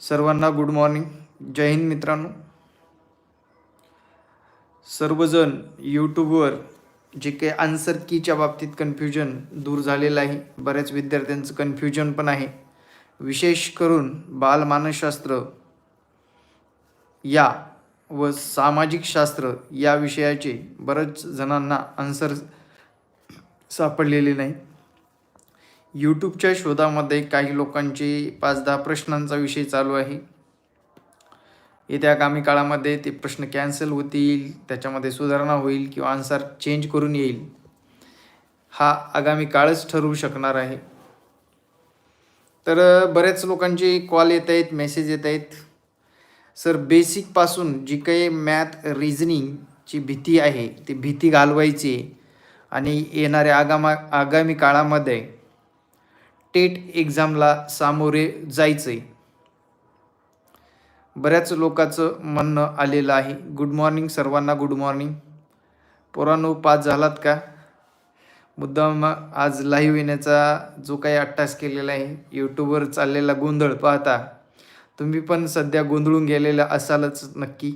सर्वांना good morning जय हिंद मित्रांनो. सर्वजण यूट्यूबवर जे काही आन्सर कीच्या बाबतीत कन्फ्युजन दूर झालेलं आहे. बऱ्याच विद्यार्थ्यांचं कन्फ्युजन पण आहे. विशेष करून बालमानसशास्त्र या व सामाजिक शास्त्र या विषयाचे बरंच जणांना आन्सर सापडलेले नाही यूट्यूबच्या शोधामध्ये काही लोकांचे पाच दहा प्रश्नांचा विषय चालू आहे. येत्या आगामी काळामध्ये ते प्रश्न कॅन्सल होतील त्याच्यामध्ये सुधारणा होईल किंवा आन्सर चेंज करून येईल. हा आगामी काळच ठरवू शकणार आहे. तर बऱ्याच लोकांचे कॉल येत आहेत मेसेज येत आहेत. सर बेसिकपासून जी काही मॅथ रिझनिंगची भीती आहे ती भीती घालवायची आणि येणाऱ्या आगामा आगामी काळामध्ये टेट एक्झामला सामोरे जायचं. आहे बऱ्याच लोकांचं म्हणणं आलेलं आहे. गुड मॉर्निंग सर्वांना गुड मॉर्निंग पोरांनो पास झालात का? मुद्दाम आज लाईव्ह येण्याचा जो काही अट्टास केलेला आहे यूट्यूबवर चाललेला गोंधळ पाहता तुम्ही पण सध्या गोंधळून गेलेला असालच नक्की.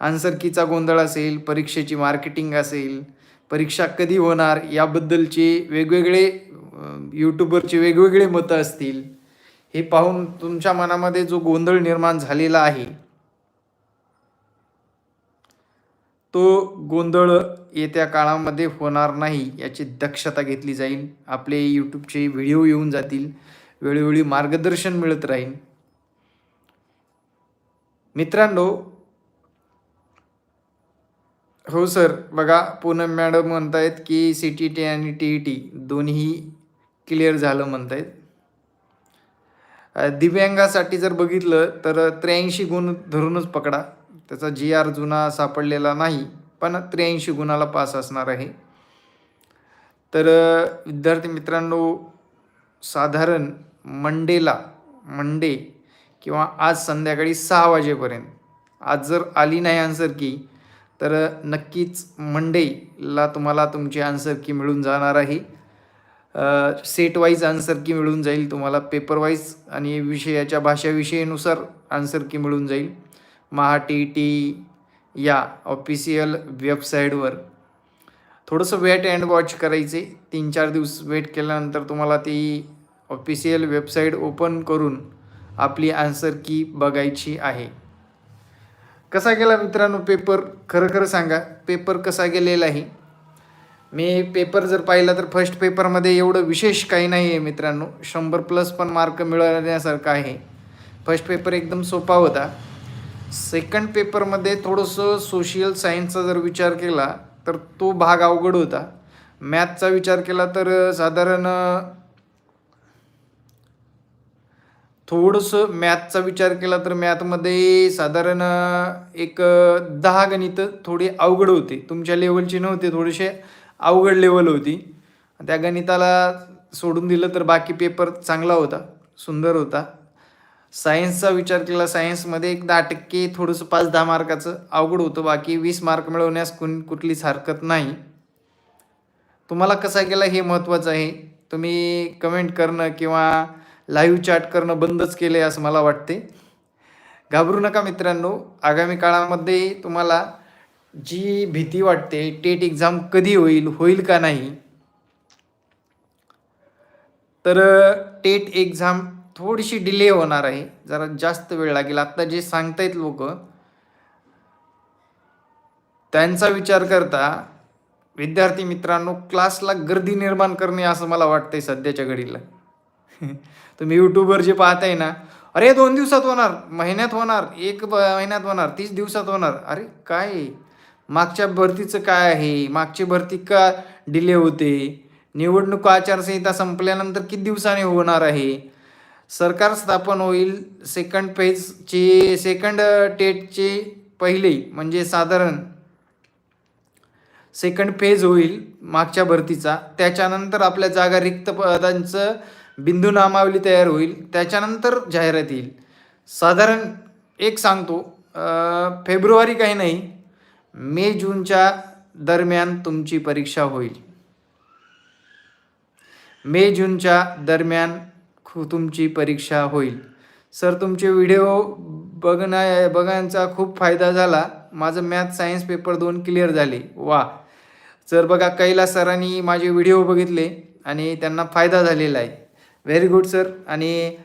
आन्सर कीचा गोंधळ असेल परीक्षेची मार्केटिंग असेल परीक्षा कधी होणार याबद्दलचे वेगवेगळे यूट्यूबरचे वेगवेगळे मतं असतील हे पाहून तुमच्या मनामध्ये जो गोंधळ निर्माण झालेला आहे तो गोंधळ येत्या काळामध्ये होणार नाही याची दक्षता घेतली जाईल. आपले यूट्यूबचे व्हिडिओ येऊन जातील वेळोवेळी मार्गदर्शन मिळत राहील. मित्रांनो हो सर. बघा पूनम मॅडम म्हणत आहेत की सी टी टी आणि टी ई टी दोन्ही क्लिअर झालं म्हणत आहेत दिव्यांगासाठी जर बघितलं तर त्र्याऐंशी गुण धरूनच पकडा. त्याचा जी आर जुना सापडलेला नाही पण त्र्याऐंशी गुणाला पास असणार आहे. तर विद्यार्थी मित्रांनो साधारण मंडेला मंडे किंवा आज संध्याकाळी सहा वाजेपर्यंत. आज जर आली नाही आन्सर की तर नक्कीच मंडेला तुम्हाला तुमची आन्सर की मिळून जाणार आहे. सेट वाईज आन्सर की मिळून जाईल तुम्हाला. पेपर वाईज आणि विषयाच्या भाषाविषयीनुसार आन्सर की मिळून जाईल. महा टी टी या ऑफिशियल वेबसाईटवर थोडंसं वेट अँड वॉच करायचे. तीन चार दिवस वेट केल्यानंतर तुम्हाला ती ऑफिशियल वेबसाईट ओपन करून आपली आन्सर की बघायची आहे. कसा गेला मित्रांनो पेपर? खरं खरं सांगा. पेपर कसा गेलेला आहे? मी पेपर जर पाहिला तर फर्स्ट पेपरमध्ये एवढं विशेष काही नाही आहे मित्रांनो. शंभर प्लस पण मार्क मिळवण्यासारखं आहे. फर्स्ट पेपर एकदम सोपा होता. सेकंड पेपरमध्ये थोडंसं सोशियल सायन्सचा जर विचार केला तर तो भाग अवघड होता. मॅथचा विचार केला तर साधारण थोडंसं मॅथचा विचार केला तर मॅथमध्ये साधारण एक दहा गणितं थोडी अवघड होते. तुमच्या लेवलची नव्हते थोडेसे अवघड लेवल होती. त्या गणिताला सोडून दिलं तर बाकी पेपर चांगला होता सुंदर होता. सायन्सचा विचार केला सायन्समध्ये एक दहा टक्के थोडंसं पाच दहा मार्काचं अवघड होतं. बाकी वीस मार्क मिळवण्यास कुण कुठलीच हरकत नाही. तुम्हाला कसा केला हे महत्त्वाचं आहे. तुम्ही कमेंट करणं किंवा लाईव्ह चॅट करणं बंदच केलं आहे असं मला वाटते घाबरू नका मित्रांनो. आगामी काळामध्ये तुम्हाला जी भीती वाटते टेट एक्झाम कधी होईल होईल का नाही तर टेट एक्झाम थोडीशी डिले होणार आहे. जरा जास्त वेळ लागेल. आत्ता जे सांगतायत लोक त्यांचा विचार करता विद्यार्थी मित्रांनो क्लासला गर्दी निर्माण करणे असं मला वाटतंय सध्याच्या घडीला. तुम्ही यूट्यूबवर जे पाहताय ना अरे दोन दिवसात होणार महिन्यात होणार एक महिन्यात होणार तीस दिवसात होणार. अरे काय? आहे? मागच्या भरतीचं काय आहे? मागची भरती का डिले होते? निवडणूक आचारसंहिता संपल्यानंतर किती दिवसाने होणार आहे? सरकार स्थापन होईल सेकंड फेजची सेकंड टेटचे पहिले म्हणजे साधारण सेकंड फेज होईल मागच्या भरतीचा. त्याच्यानंतर आपल्या जागा रिक्त पदांचं बिंदू नामावली तयार होईल. त्याच्यानंतर जाहिरात येईल. साधारण एक सांगतो फेब्रुवारी काही नाही मे जूनच्या दरम्यान तुमची परीक्षा होईल. मे जूनच्या दरम्यान खु- तुमची परीक्षा होईल. सर तुमचे व्हिडिओ बघण्या बघण्याचा खूप फायदा झाला. माझं मॅथ सायन्स पेपर दोन क्लिअर झाले. वा. सर बघा कैलास सरांनी माझे व्हिडिओ बघितले आणि त्यांना फायदा झालेला आहे. व्हेरी गुड सर आणि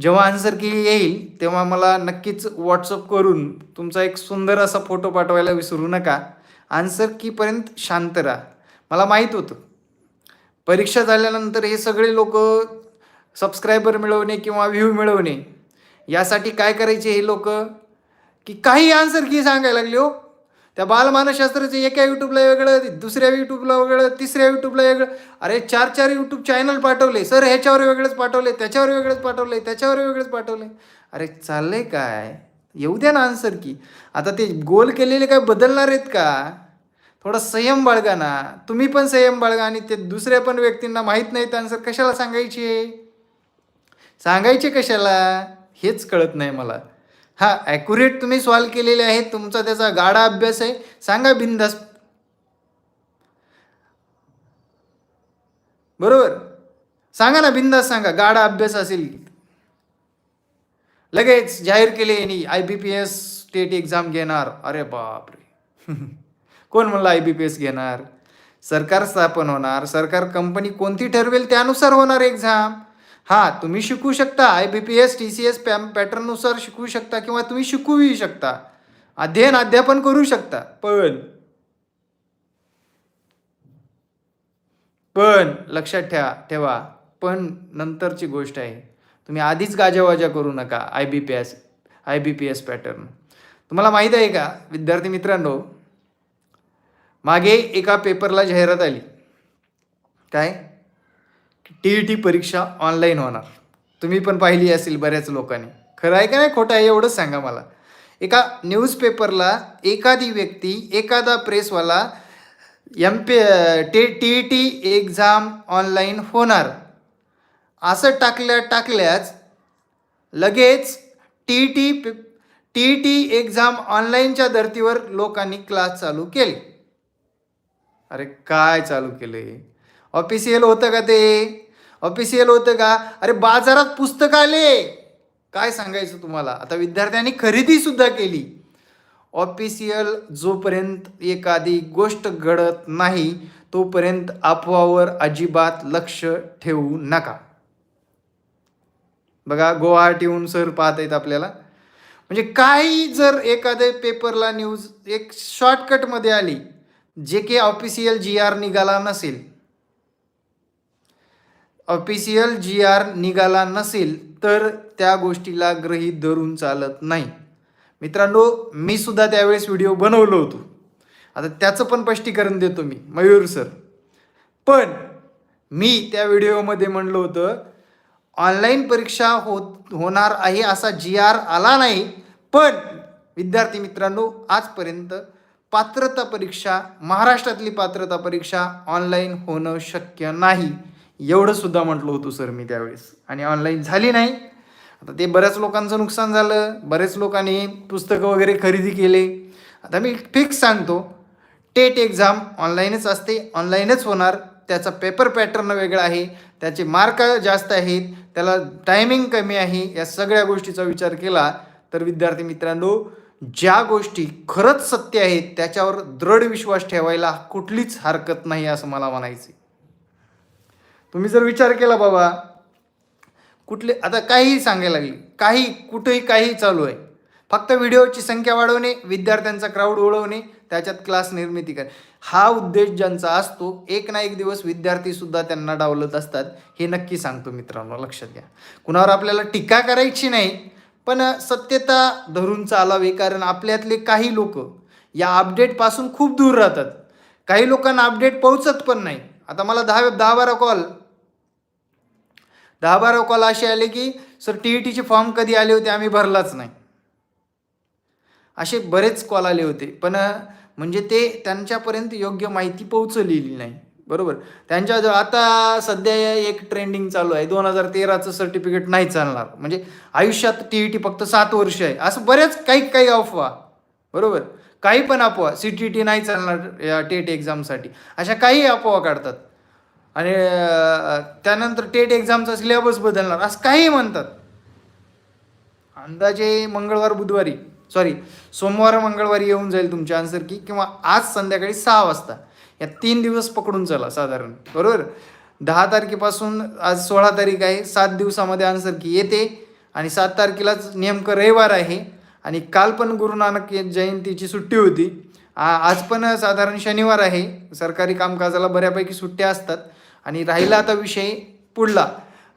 जेव्हा आन्सर की येईल तेव्हा मला नक्कीच व्हॉट्सअप करून तुमचा एक सुंदर असा फोटो पाठवायला विसरू नका. आन्सर कीपर्यंत शांत राहा. मला माहीत होतं. परीक्षा झाल्यानंतर हे सगळे लोक सबस्क्रायबर मिळवणे किंवा व्ह्यू मिळवणे यासाठी काय करायचे हे लोक? की काही आन्सर की सांगायला लागले हो. त्या बालमानसशास्त्राचं एका यूट्यूबला वेगळं दुसऱ्या यूट्यूबला वेगळं तिसऱ्या यूट्यूबला वेगळं. अरे चार चार यूट्यूब चॅनल पाठवले. सर ह्याच्यावर वेगळंच पाठवले त्याच्यावर वेगळंच पाठवले त्याच्यावर वेगळंच पाठवले. अरे चाललंय काय? येऊ द्या ना आन्सर की. आता ते गोल केलेले काय बदलणार आहेत का? थोडा संयम बाळगा ना. तुम्ही पण संयम बाळगा आणि ते दुसऱ्या पण व्यक्तींना माहीत नाहीत आन्सर कशाला सांगायचे? सांगायचे कशाला? हेच कळत नाही मला. हा ॲक्युरेट तुम्ही सॉल्व केलेले आहेत. तुमचा त्याचा गाढा अभ्यास आहे. सांगा बिंदास बरोबर? सांगा ना बिंदास सांगा. गाढा अभ्यास असेल लगेच जाहीर केले यांनी I B P S state exam घेणार. अरे बापरे. कोण म्हणलं आय बी पी एस घेणार? सरकार स्थापन होणार. सरकार कंपनी कोणती ठरवेल त्यानुसार होणार एक्झाम हां तुम्ही शिकू शकता. I B P S T C S पॅम पॅटर्ननुसार शिकू शकता किंवा तुम्ही शिकूही शकता. अध्ययन अध्यापन करू शकता. पण. पण. लक्षात ठेवा ठेवा. पण नंतरची गोष्ट आहे. तुम्ही आधीच गाजावाजा करू नका I B P S I B P S pattern तुम्हाला माहीत आहे का विद्यार्थी मित्रांनो? मागे एका पेपरला जाहिरात आली. काय? टी ई टी परीक्षा ऑनलाईन होणार. तुम्ही पण पाहिली असेल बऱ्याच लोकांनी. खरं आहे का नाही खोटं आहे एवढंच सांगा मला. एका न्यूजपेपरला एखादी व्यक्ती एखादा प्रेसवाला M P T T E T exam online होणार. असं टाकल्या टाकल्याच लगेच T T T T exam ऑनलाईनच्या धर्तीवर लोकांनी क्लास चालू केले. अरे काय चालू केले? ऑफिशियल होतं का ते? ऑफिशियल होतं का? अरे बाजारात पुस्तक आले. काय सांगायचं तुम्हाला? आता विद्यार्थ्यांनी खरेदी सुद्धा केली. ऑफिशियल जोपर्यंत एखादी गोष्ट घडत नाही तोपर्यंत अफवावर अजिबात लक्ष ठेवू नका. बघा गुवाहाटीहून सर पाहत आहेत आपल्याला. म्हणजे काही जर एखाद्या पेपरला न्यूज एक शॉर्टकटमध्ये आली जे की ऑफिशियल जी आर निघाला नसेल ऑफिशियल जी आर निघाला नसेल तर त्या गोष्टीला ग्रहीत धरून चालत नाही. मित्रांनो मी सुद्धा त्यावेळेस व्हिडिओ बनवलो होतो. आता त्याचं पण स्पष्टीकरण देतो मी मयूर सर. पण मी त्या व्हिडिओमध्ये म्हणलं होतं ऑनलाईन परीक्षा होत होणार आहे असा जी आर आला नाही पण विद्यार्थी मित्रांनो आजपर्यंत पात्रता परीक्षा महाराष्ट्रातली पात्रता परीक्षा ऑनलाईन होणं शक्य नाही. एवढं सुद्धा म्हटलं होतो सर मी त्यावेळेस. आणि ऑनलाईन झाली नाही. आता ते बऱ्याच लोकांचं नुकसान झालं. बरेच लोकांनी पुस्तकं वगैरे खरेदी केले. आता मी फिक्स सांगतो टेट एक्झाम ऑनलाईनच असते ऑनलाईनच होणार. त्याचा पेपर पॅटर्न वेगळा आहे. त्याचे मार्क जास्त आहेत. त्याला टायमिंग कमी आहे. या सगळ्या गोष्टीचा विचार केला तर विद्यार्थी मित्रांनो ज्या गोष्टी खरंच सत्य आहेत त्याच्यावर दृढ विश्वास ठेवायला कुठलीच हरकत नाही असं मला म्हणायचं तुम्ही जर विचार केला बाबा कुठले आता काहीही सांगायला लागले काही कुठेही काही चालू आहे. फक्त व्हिडिओची संख्या वाढवणे विद्यार्थ्यांचा क्राऊड ओळवणे त्याच्यात क्लास निर्मिती कर हा उद्देश ज्यांचा असतो एक ना एक दिवस विद्यार्थीसुद्धा त्यांना डावलत असतात. हे नक्की सांगतो मित्रांनो लक्षात घ्या. कुणावर आपल्याला टीका करायची नाही पण सत्यता धरून चालावी कारण आपल्यातले काही लोक या अपडेटपासून खूप दूर राहतात. काही लोकांना अपडेट पोहोचत पण नाही. आता मला दहा दहा बारा कॉल दहा बारा कॉल असे आले की सर टी ई टीचे फॉर्म कधी आले होते? आम्ही भरलाच नाही. असे बरेच कॉल आले होते. पण म्हणजे ते त्यांच्यापर्यंत योग्य माहिती पोहोचलेली नाही. बरोबर? त्यांच्या आता सध्या एक ट्रेंडिंग चालू आहे. दोन हजार तेराचं सर्टिफिकेट नाही चालणार. म्हणजे आयुष्यात टी ई टी फक्त सात वर्ष आहे. असं बरेच काही काही अफवा. बरोबर? काही पण अफवा. सी टी टी नाही चालणार टेट एक्झामसाठी. अशा काही अफवा काढतात. आणि त्यानंतर टेट एक्झामचा सिलेबस बदलणार असं काही म्हणतात. अंदाजे मंगळवार बुधवारी सॉरी सोमवार मंगळवारी येऊन जाईल तुमची आन्सर की किंवा आज संध्याकाळी सहा वाजता. या तीन दिवस पकडून चला साधारण. बरोबर? दहा तारखेपासून आज सोळा तारीख आहे सात दिवसामध्ये आन्सर की येते आणि सात तारखेलाच नेमकं रविवार आहे आणि काल पण गुरु नानक जयंतीची सुट्टी होती. आ- आज पण साधारण शनिवार आहे. सरकारी कामकाजाला बऱ्यापैकी सुट्ट्या असतात. आणि राहिला आता विषय पुढला.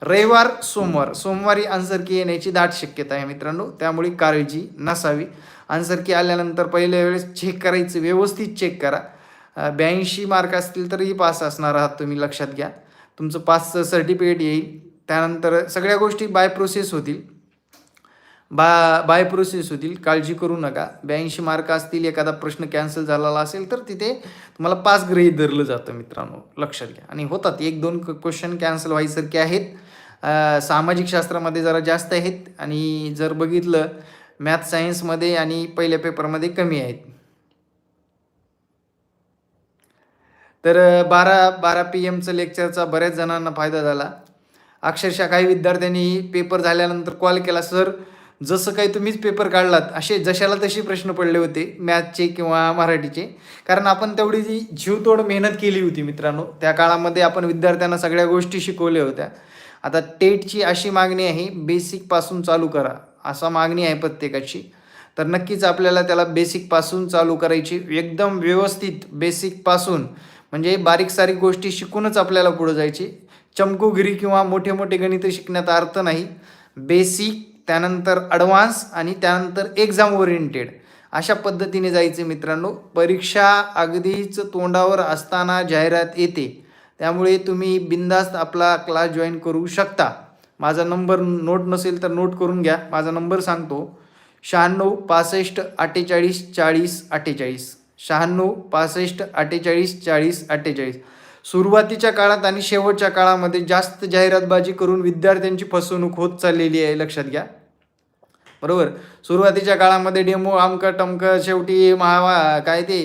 रविवार सोमवार. सोमवारी आन्सर की येण्याची दाट शक्यता आहे मित्रांनो. त्यामुळे काळजी नसावी. आन्सर की आल्यानंतर पहिल्या वेळेस चेक करायचं व्यवस्थित चेक करा. ब्याऐंशी मार्क असतील तरीही पास असणार आहात तुम्ही लक्षात घ्या. तुमचं पासचं सर्टिफिकेट येईल. त्यानंतर सगळ्या गोष्टी बाय प्रोसेस होतील. बा बाय प्रोसेस होतील. काळजी करू नका. ब्याऐंशी मार्क असतील एखादा प्रश्न कॅन्सल झालेला असेल तर तिथे तुम्हाला पास गृहीत धरलं जातं मित्रांनो. लक्षात घ्या. आणि होतात. एक दोन क्वेश्चन कॅन्सल व्हायसारखे आहेत. सामाजिक शास्त्रामध्ये जरा जास्त आहेत. आणि जर बघितलं मॅथ सायन्समध्ये आणि पहिल्या पेपरमध्ये कमी आहेत. तर बारा बारा पी एमचं लेक्चरचा बऱ्याच जणांना फायदा झाला. अक्षरशः काही विद्यार्थ्यांनी पेपर झाल्यानंतर कॉल केला सर जसं काही तुम्हीच पेपर काढलात असे जशाला तसे प्रश्न पडले होते मॅथचे किंवा मराठीचे. कारण आपण तेवढी जी जीवतोड मेहनत केली होती मित्रांनो त्या काळामध्ये आपण विद्यार्थ्यांना सगळ्या गोष्टी शिकवल्या होत्या. आता टेटची अशी मागणी आहे बेसिकपासून चालू करा असा मागणी आहे प्रत्येकाची. तर नक्कीच आपल्याला त्याला बेसिकपासून चालू करायची एकदम व्यवस्थित बेसिकपासून म्हणजे बारीक सारीक गोष्टी शिकूनच आपल्याला पुढे जायची. चमकुगिरी किंवा मोठे मोठे गणित शिकण्यात अर्थ नाही. बेसिक त्यानंतर ॲडव्हान्स आणि त्यानंतर एक्झाम ओरिएंटेड अशा पद्धतीने जायचे मित्रांनो. परीक्षा अगदीच तोंडावर असताना जाहिरात येते. त्यामुळे तुम्ही बिंदास्त आपला क्लास जॉईन करू शकता. माझा नंबर नोट नसेल तर नोट करून घ्या. माझा नंबर सांगतो. शहाण्णव पासष्ट अठ्ठेचाळीस चाळीस अठ्ठेचाळीस. शहाण्णव पासष्ट अठ्ठेचाळीस चाळीस अठ्ठेचाळीस. सुरुवातीच्या काळात आणि शेवटच्या काळामध्ये जास्त जाहिरातबाजी करून विद्यार्थ्यांची फसवणूक होत चाललेली आहे. लक्षात घ्या. बरोबर? सुरुवातीच्या काळामध्ये डेमो आमकं टमकं शेवटी महावा काय ते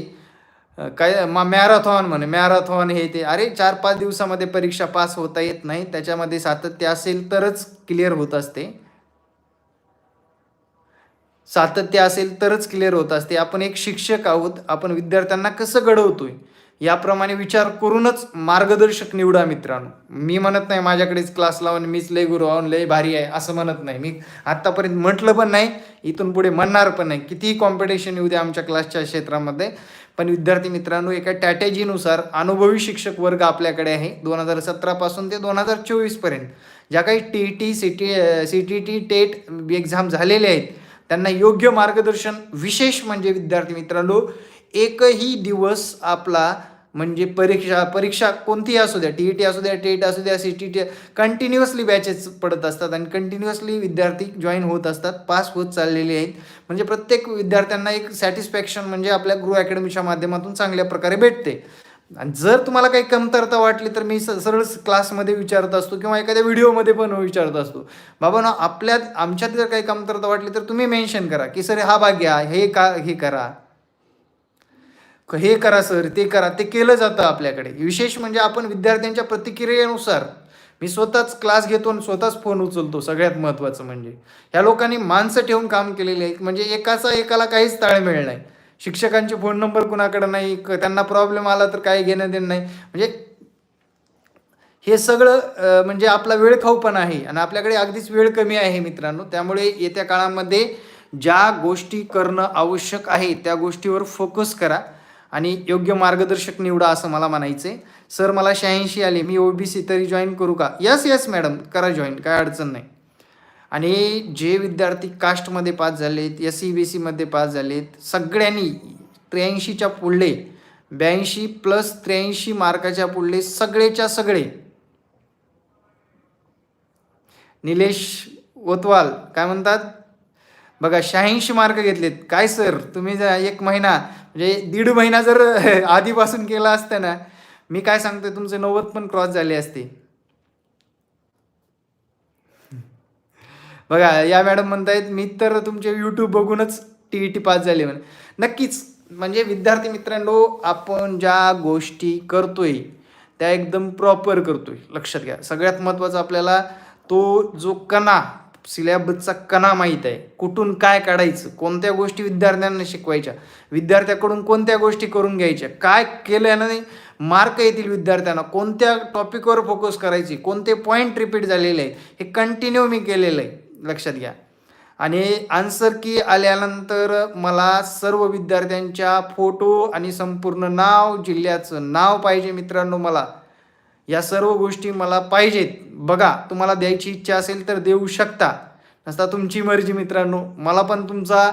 काय मा मॅरेथॉन म्हणे मॅरेथॉन हे ते. अरे चार पाच दिवसामध्ये परीक्षा पास होता येत नाही त्याच्यामध्ये सातत्य असेल तरच क्लिअर होत असते. सातत्य असेल तरच क्लिअर होत असते. आपण एक शिक्षक आहोत आपण विद्यार्थ्यांना कसं घडवतोय? याप्रमाणे विचार करूनच मार्गदर्शक निवडा मित्रांनो. मी म्हणत नाही माझ्याकडेच क्लास लावून मीच लय गुरु आहोन लय भारी आहे असं म्हणत नाही. मी आत्तापर्यंत म्हटलं पण नाही इथून पुढे म्हणणार पण नाही. कितीही कॉम्पिटिशन येऊ द्या आमच्या क्लासच्या क्षेत्रामध्ये पण विद्यार्थी मित्रांनो एका टॅटेजीनुसार अनुभवी शिक्षक वर्ग आपल्याकडे आहे दोन हजार सतरापासून ते दोन हजार चोवीसपर्यंत. ज्या काही T E T C T C T T TET exam झालेले आहेत त्यांना योग्य मार्गदर्शन विशेष म्हणजे विद्यार्थी मित्रांनो एकही दिवस आपला म्हणजे परीक्षा परीक्षा कोणतीही असू द्या टी ई टी असू द्या टेट असू द्या C T T continuously batches पडत असतात आणि कंटिन्युअसली विद्यार्थी जॉईन होत असतात पास होत चाललेले आहेत. म्हणजे प्रत्येक विद्यार्थ्यांना एक सॅटिस्फॅक्शन म्हणजे आपल्या गृह अकॅडमीच्या माध्यमातून चांगल्या प्रकारे भेटते. आणि जर तुम्हाला काही कमतरता वाटली तर मी स- सरळ क्लासमध्ये विचारत असतो किंवा एखाद्या व्हिडिओमध्ये पण विचारत असतो. बाबा ना आपल्यात आमच्यात जर काही कमतरता वाटली तर तुम्ही मेन्शन करा की सर हा भाग घ्या हे का हे करा. हे करा सर ते करा ते केलं जातं आपल्याकडे. विशेष म्हणजे आपण विद्यार्थ्यांच्या प्रतिक्रियेनुसार मी स्वतःच क्लास घेतो आणि स्वतःच फोन उचलतो सगळ्यात महत्त्वाचं म्हणजे. ह्या लोकांनी माणसं ठेवून काम केलेले आहेत म्हणजे एकाचा एकाला काहीच ताळमेळ नाही. शिक्षकांचे फोन नंबर कुणाकडे नाही क- त्यांना प्रॉब्लेम आला तर काही घेणं देणं नाही. म्हणजे हे सगळं म्हणजे आपला वेळ खाऊ पण आहे आणि आपल्याकडे अगदीच वेळ कमी आहे मित्रांनो. त्यामुळे येत्या काळामध्ये ज्या गोष्टी करणं आवश्यक आहे त्या गोष्टीवर फोकस करा. आणि योग्य मार्गदर्शक निवडा असं मला म्हणायचं आहे सर मला शहाऐंशी आले. मी ओ बी सी तरी जॉईन करू का? यस यस मॅडम करा जॉईन काय अडचण नाही. आणि जे विद्यार्थी कास्टमध्ये पास झालेत एस सी बी सीमध्ये पास झालेत सगळ्यांनी त्र्याऐंशीच्या पुढले ब्याऐंशी प्लस त्र्याऐंशी मार्काच्या पुढले सगळेच्या सगळे. निलेश ओतवाल काय म्हणतात? बघा शहाऐंशी मार्क घेतलेत. काय सर? तुम्ही जर एक महिना. म्हणजे दीड महिना जर आधीपासून केला असतं ना मी काय सांगतोय तुमचे नव्वद पण क्रॉस झाले असते. बघा या मॅडम म्हणतायत मी तर तुमचे यूट्यूब बघूनच टी ई टी पास झाले म्हण. नक्कीच म्हणजे विद्यार्थी मित्रांनो आपण ज्या गोष्टी करतोय त्या एकदम प्रॉपर करतोय. लक्षात घ्या. सगळ्यात महत्त्वाचं आपल्याला तो जो कणा सिलेबसचा कणा माहीत आहे. कुठून काय काढायचं? कोणत्या गोष्टी विद्यार्थ्यांना शिकवायच्या? विद्यार्थ्याकडून कोणत्या गोष्टी करून घ्यायच्या? काय केल्याने मार्क येतील विद्यार्थ्यांना. कोणत्या टॉपिकवर फोकस करायची? कोणते पॉईंट रिपीट झालेले आहेत हे कंटिन्यू मी केलेलं आहे. लक्षात घ्या. आणि आन्सर की आल्यानंतर मला सर्व विद्यार्थ्यांच्या फोटो आणि संपूर्ण नाव जिल्ह्याचं नाव पाहिजे मित्रांनो मला. या सर्व गोष्टी मला पाहिजेत. बघा तुम्हाला द्यायची इच्छा असेल तर देऊ शकता. नसता तुमची मर्जी मित्रांनो. मला पण तुमचा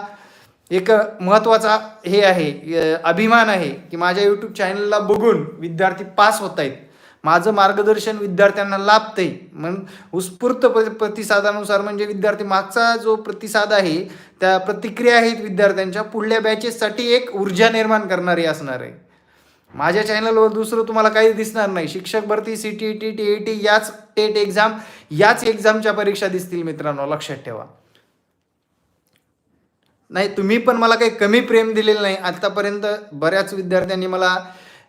एक महत्त्वाचा हे आहे अभिमान आहे की माझ्या यूट्यूब चॅनलला बघून विद्यार्थी पास होत आहेत माझं मार्गदर्शन विद्यार्थ्यांना लाभते म्हणून उत्स्फूर्त प्र प्रतिसादानुसार म्हणजे विद्यार्थी मागचा जो प्रतिसाद आहे त्या प्रतिक्रिया आहेत विद्यार्थ्यांच्या पुढल्या बॅचेससाठी एक ऊर्जा निर्माण करणारी असणार आहे. माझ्या चॅनलवर दुसरं तुम्हाला काही दिसणार नाही. शिक्षक भरती C T T T E T याच टेट एक्झाम याच एक्झामच्या परीक्षा दिसतील मित्रांनो. लक्षात ठेवा. नाही तुम्ही पण मला काही कमी प्रेम दिलेलं नाही. आतापर्यंत बऱ्याच विद्यार्थ्यांनी मला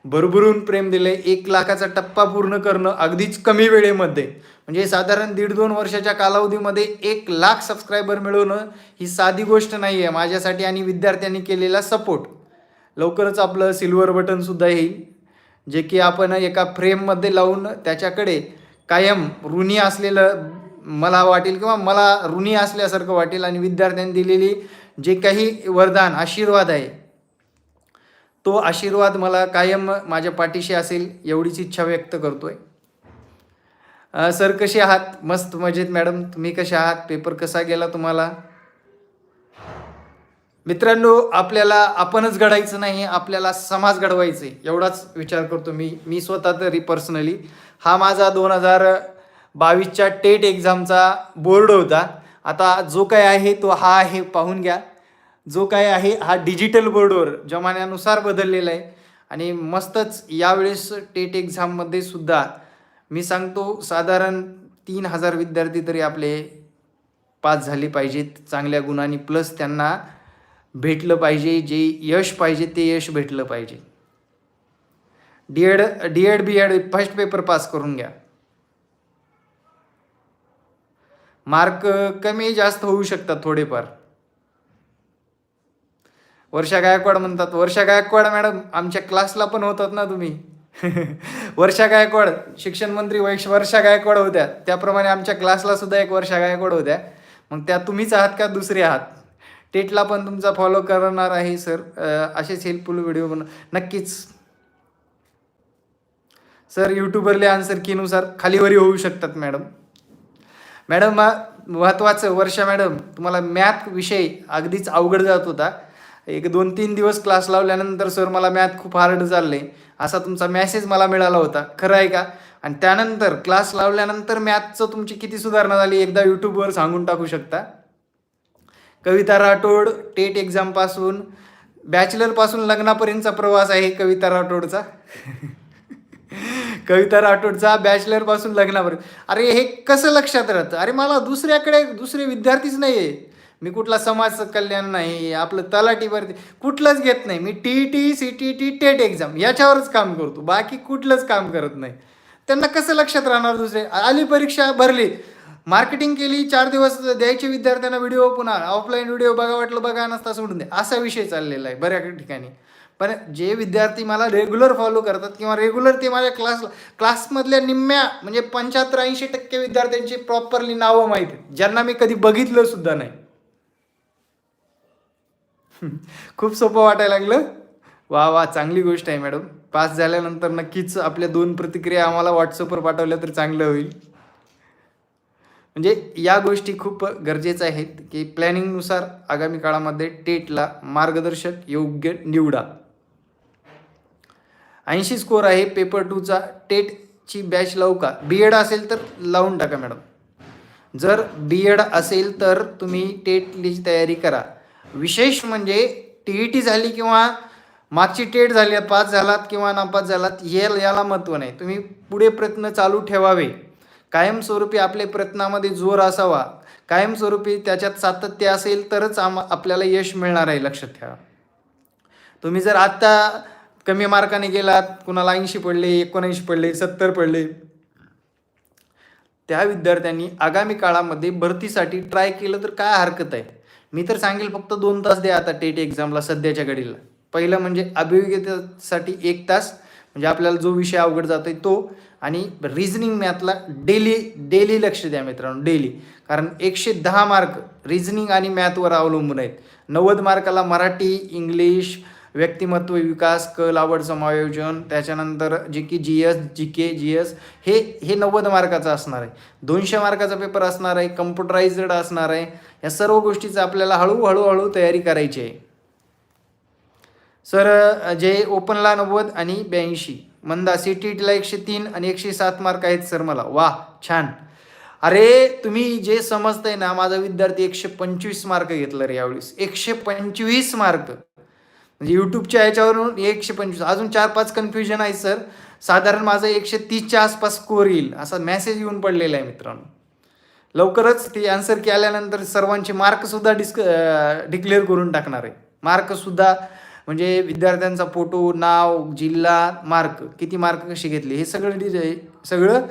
भरभरून प्रेम दिले. एक लाखाचा टप्पा पूर्ण करणं अगदीच कमी वेळेमध्ये. म्हणजे साधारण दीड दोन वर्षाच्या कालावधीमध्ये एक लाख सबस्क्रायबर मिळवणं ही साधी गोष्ट नाही आहे माझ्यासाठी आणि विद्यार्थ्यांनी केलेला सपोर्ट लवकरच आपलं सिल्वर बटनसुद्धा येईल जे की आपण एका फ्रेममध्ये लावून त्याच्याकडे कायम ऋणी असलेलं मला वाटेल किंवा मला ऋणी असल्यासारखं वाटेल आणि विद्यार्थ्यांनी दिलेली जे काही वरदान आशीर्वाद आहे तो आशीर्वाद मला कायम माझ्या पाठीशी असेल एवढीच इच्छा व्यक्त करतोय. आहे सर कसे आहात? मस्त मजेत मॅडम. तुम्ही कसे आहात? पेपर कसा गेला तुम्हाला? मित्रांनो आपल्याला आपणच घडायचं नाही आपल्याला समाज घडवायचे एवढाच विचार करतो मी. मी स्वतः तरी पर्सनली हा माझा दोन हजार बावीसच्या टेट एक्झामचा बोर्ड होता. आता जो काय आहे तो हा आहे पाहून घ्या. जो काय आहे हा डिजिटल बोर्डवर जमान्यानुसार बदललेला आहे. आणि मस्तच यावेळेस टेट एक्झाममध्ये सुद्धा मी सांगतो साधारण तीन हजार विद्यार्थी तरी आपले पास झाले पाहिजेत चांगल्या गुणांनी. प्लस त्यांना भेटलं पाहिजे जे यश पाहिजे ते यश भेटलं पाहिजे. D Ed D Ed B Ed first paper pass करून घ्या. मार्क कमी जास्त होऊ शकतात थोडेफार. वर्षा गायकवाड म्हणतात वर्षा गायकवाड मॅडम आमच्या क्लासला पण होतात ना तुम्ही. वर्षा गायकवाड शिक्षण मंत्री वैश वर्षा गायकवाड होत्या. त्याप्रमाणे आमच्या क्लासला सुद्धा एक वर्षा गायकवाड होत्या. मग त्या तुम्हीच आहात का दुसरे आहात? टेटला पण तुमचा फॉलो करणार आहे सर असेच हेल्पफुल व्हिडिओ बन नक्कीच. सर यूट्यूबरले आन्सर कीनुसार खालीवरी होऊ शकतात मॅडम मॅडम महत्त्वाचं वर्षा मॅडम तुम्हाला मॅथ विषय अगदीच अवघड जात होता. एक दोन तीन दिवस क्लास लावल्यानंतर सर मला मॅथ खूप हार्ड चालले असा तुमचा मॅसेज मला मिळाला होता. खरं आहे का? आणि त्यानंतर क्लास लावल्यानंतर मॅथचं तुमची किती सुधारणा झाली? एकदा यूट्यूबवर सांगून टाकू शकता. कविता राठोड टेट एक्झामपासून बॅचलरपासून लग्नापर्यंतचा प्रवास आहे कविता राठोडचा. कविता राठोडचा बॅचलरपासून लग्नापर्यंत. अरे हे कसं लक्षात राहतं? अरे मला दुसऱ्याकडे दुसरे विद्यार्थीच नाही आहे मी कुठला समाज कल्याण नाही आपलं तलाठीवरती कुठलंच घेत नाही. मी T T C T T TET exam याच्यावरच काम करतो. बाकी कुठलंच काम करत नाही. त्यांना कसं लक्षात राहणार दुसरे? आली परीक्षा भरली. मार्केटिंग केली चार दिवस द्यायचे विद्यार्थ्यांना व्हिडिओ पुन्हा ऑफलाईन व्हिडिओ बघा वाटलं बघा नसता सोडून दे. असा विषय चाललेला आहे बऱ्या ठिकाणी. पण जे विद्यार्थी मला रेग्युलर फॉलो करतात किंवा रेग्युलर ते माझ्या क्लास क्लासमधल्या निम्म्या म्हणजे पंच्याहत्तर ऐंशी टक्के विद्यार्थ्यांची प्रॉपरली नावं माहीत आहेत. ज्यांना मी कधी बघितलं सुद्धा नाही. खूप सोपं वाटायला लागलं. वा वा चांगली गोष्ट आहे मॅडम. पास झाल्यानंतर नक्कीच आपल्या दोन प्रतिक्रिया आम्हाला व्हॉट्सअपवर पाठवल्या तर चांगलं होईल. म्हणजे या गोष्टी खूप गरजेच्या आहेत की प्लॅनिंगनुसार आगामी काळामध्ये टेटला मार्गदर्शक योग्य निवडा. ऐंशी स्कोर आहे पेपर टूचा टेटची बॅच लावू का? बी एड असेल तर लावून टाका मॅडम जर बी एड असेल तर तुम्ही टेटची तयारी करा. विशेष म्हणजे टी ई टी झाली किंवा मागची टेट झाली पास झालात किंवा नापास झालात हे याला महत्त्व नाही. तुम्ही पुढे प्रयत्न चालू ठेवावे. कायमस्वरूपी आपले प्रयत्नामध्ये जोर असावा. कायमस्वरूपी त्याच्यात सातत्य असेल तरच आम आपल्याला यश मिळणार आहे लक्षात ठेवा. तुम्ही जर आत्ता कमी मार्काने गेलात कुणाला ऐंशी पडले एकोणऐंशी पडले सत्तर पडले त्या विद्यार्थ्यांनी आगामी काळामध्ये भरतीसाठी ट्राय केलं तर काय हरकत आहे? मी तर सांगेल फक्त दोन तास द्या आता टेट एक्झामला सध्याच्या घडीला. पहिलं म्हणजे अभियोग्यतेसाठी एक तास म्हणजे आपल्याला जो विषय अवघड जातोय तो आणि रिझनिंग मॅथला डेली डेली लक्ष द्या मित्रांनो डेली कारण एकशे दहा मार्क रिझनिंग आणि मॅथवर अवलंबून आहेत. नव्वद मार्काला मराठी इंग्लिश व्यक्तिमत्व विकास कल आवड समायोजन त्याच्यानंतर जे की जी एस जी के जी एस हे हे नव्वद मार्काचं असणार आहे. दोनशे मार्काचा पेपर असणार आहे कम्प्युटराइज्ड असणार आहे. या सर्व गोष्टीचं आपल्याला हळूहळू हळू तयारी करायची आहे. सर जे ओपनला नव्वद आणि ब्याऐंशी. मंदा सी टी टीला एकशे तीन आणि एकशे सात मार्क आहेत सर मला. वा छान. अरे तुम्ही जे समजतंय ना माझा विद्यार्थी एकशे पंचवीस मार्क घेतलं रे यावेळेस. एकशे पंचवीस मार्क म्हणजे यूट्यूबच्या ह्याच्यावरून एकशे पंचवीस. अजून चार पाच कन्फ्युजन आहे सर साधारण माझं एकशे तीसच्या आसपास स्कोर येईल. असा मेसेज येऊन पडलेला आहे मित्रांनो. लवकरच ती आन्सर की आल्यानंतर सर्वांचे मार्कसुद्धा डिस्क डिक्लेअर करून टाकणार आहे. मार्कसुद्धा म्हणजे विद्यार्थ्यांचा फोटो नाव जिल्हा मार्क किती मार्क कसे घेतले हे सगळं डिझाय सगळं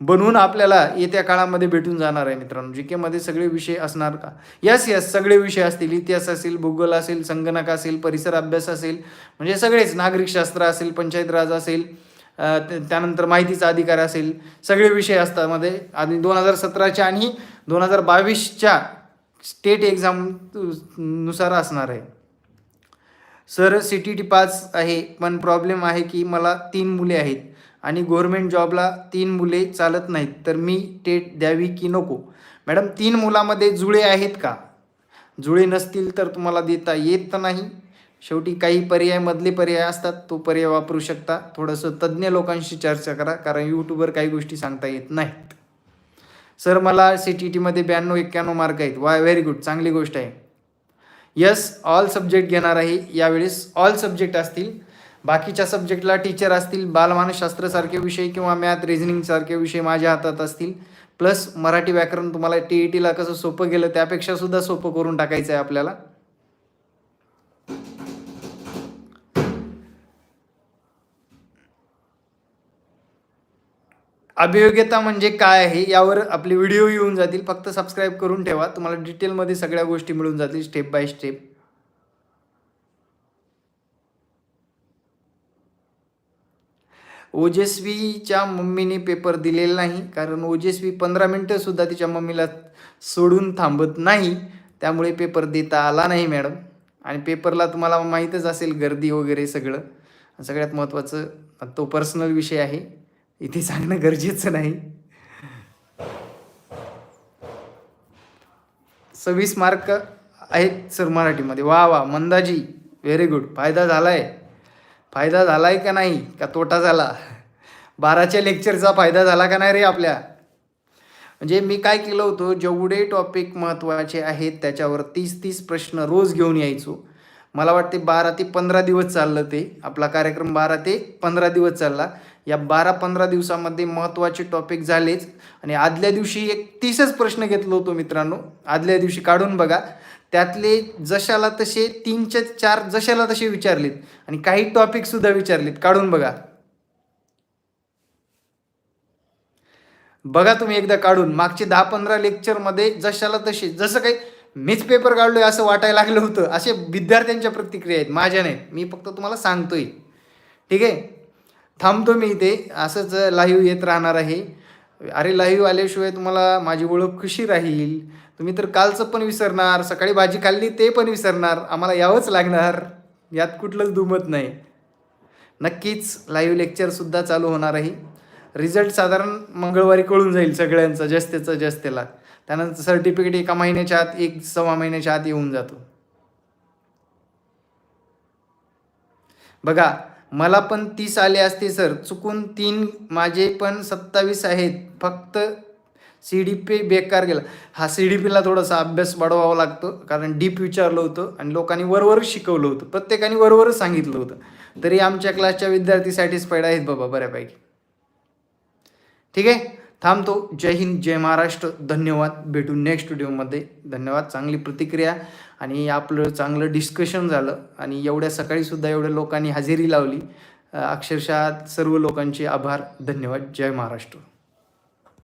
बनवून आपल्याला येत्या काळामध्ये भेटून जाणार आहे मित्रांनो. जी केमध्ये सगळे विषय असणार का? यस यस सगळे विषय असतील. इतिहास असेल भूगोल असेल संगणक असेल परिसर अभ्यास असेल म्हणजे सगळेच नागरिकशास्त्र असेल पंचायत राज असेल त्यानंतर माहितीचा अधिकार असेल सगळे विषय असतात मध्ये. आणि दोन हजार सतराच्या आणि दोन हजार बावीसच्या स्टेट एक्झामनुसार असणार आहे. Sir C T T pass आहे पण प्रॉब्लेम आहे की मला तीन मुले आहेत आणि गव्हर्मेंट जॉबला तीन मुले चालत नाहीत तर मी टेट द्यावी की नको? मॅडम तीन मुलामध्ये जुळे आहेत का? जुळे नसतील तर तुम्हाला देता येत नाही. शेवटी काही पर्याय मधले पर्याय असतात तो पर्याय वापरू शकता. थोडंसं तज्ज्ञ लोकांशी चर्चा करा कारण यूट्यूबवर काही गोष्टी सांगता येत नाहीत. सर मला सी टी टीमध्ये ब्याण्णव एक्क्याण्णव मार्क आहेत. वाय व्हेरी गुड चांगली गोष्ट आहे. यस ऑल सब्जेक्ट घेणार आहे. यावेळेस ऑल सब्जेक्ट असतील. बाकीच्या सब्जेक्टला टीचर असतील बालमानसशास्त्रसारखे विषय किंवा मॅथ रिझनिंगसारखे विषय माझ्या हातात असतील. प्लस मराठी व्याकरण तुम्हाला टी ई टीला कसं सोपं गेलं त्यापेक्षा सुद्धा सोपं करून टाकायचं आहे आपल्याला. अभियोग्यता म्हणजे काय आहे यावर आपले व्हिडिओ येऊन जातील. फक्त सबस्क्राईब करून ठेवा. तुम्हाला डिटेलमध्ये सगळ्या गोष्टी मिळून जातील स्टेप बाय स्टेप ओजस्वीच्या मम्मीने पेपर दिलेला नाही. कारण ओजस्वी पंधरा मिनटंसुद्धा तिच्या मम्मीला सोडून थांबत नाही. त्यामुळे पेपर देता आला नाही मॅडम आणि पेपरला तुम्हाला माहीतच असेल गर्दी वगैरे सगळं. सगळ्यात महत्त्वाचं तो पर्सनल विषय आहे. इथे सांगणं गरजेचं नाही. सव्वीस मार्क आहेत सर मराठीमध्ये. वा वा मंदाजी व्हेरी गुड फायदा झाला आहे फायदा झाला आहे का नाही? का तोटा झाला? बाराच्या लेक्चरचा फायदा झाला का नाही रे आपल्या? म्हणजे मी काय केलं होतं? जेवढे टॉपिक महत्त्वाचे आहेत त्याच्यावर तीस तीस प्रश्न रोज घेऊन यायचो. मला वाटते बारा ते पंधरा दिवस चाललं ते. आपला कार्यक्रम बारा ते पंधरा दिवस चालला. या बारा पंधरा दिवसामध्ये महत्त्वाचे टॉपिक झालेच. आणि आदल्या दिवशी एक तीसच प्रश्न घेतलो होतो मित्रांनो. आदल्या दिवशी काढून बघा. त्यातले जशाला तसे तीनचे चार जशाला तसे विचारलेत. आणि काही टॉपिकसुद्धा विचारलेत. काढून बघा. बघा तुम्ही एकदा काढून. मागचे दहा पंधरा लेक्चरमध्ये जशाला तसे जसं काही मीच पेपर काढलोय असं वाटायला लागलं होतं. असे विद्यार्थ्यांच्या प्रतिक्रिया आहेत. माझ्या नाहीत मी फक्त तुम्हाला सांगतोय. ठीक आहे? थांबतो मी इथे. असंच लाईव्ह येत राहणार आहे. अरे लाईव्ह आल्याशिवाय तुम्हाला माझी ओळख कशी राहील? तुम्ही तर कालचं पण विसरणार. सकाळी भाजी खाल्ली ते पण विसरणार. आम्हाला यावंच लागणार. यात कुठलंच दुमत नाही. नक्कीच लाईव्ह लेक्चरसुद्धा चालू होणार आहे. रिझल्ट साधारण मंगळवारी कळून जाईल सगळ्यांचा जास्तीचा जास्तीला. त्यानंतर सर्टिफिकेट एका महिन्याच्या आत एक सव्वा महिन्याच्या आत येऊन जातो. बघा मला पण तीस आले असते सर. चुकून तीन माझे पण सत्तावीस आहेत. फक्त सी डी पी बेकार गेला. हा सी डी पीला थोडासा अभ्यास वाढवावा लागतो कारण डीप विचारलं होतं आणि लोकांनी वरवरच शिकवलं होतं. प्रत्येकाने वरवरच सांगितलं होतं. तरी आमच्या क्लासच्या विद्यार्थी सॅटिस्फाईड आहेत बाबा बऱ्यापैकी. ठीक आहे? थांबतो. जय हिंद जय महाराष्ट्र. धन्यवाद. भेटू नेक्स्ट व्हिडिओमध्ये धन्यवाद. चांगली प्रतिक्रिया आणि आपलं चांगलं डिस्कशन झालं. आणि एवढ्या सकाळीसुद्धा एवढ्या लोकांनी हजेरी लावली. अक्षरशः सर्व लोकांचे आभार. धन्यवाद. जय महाराष्ट्र.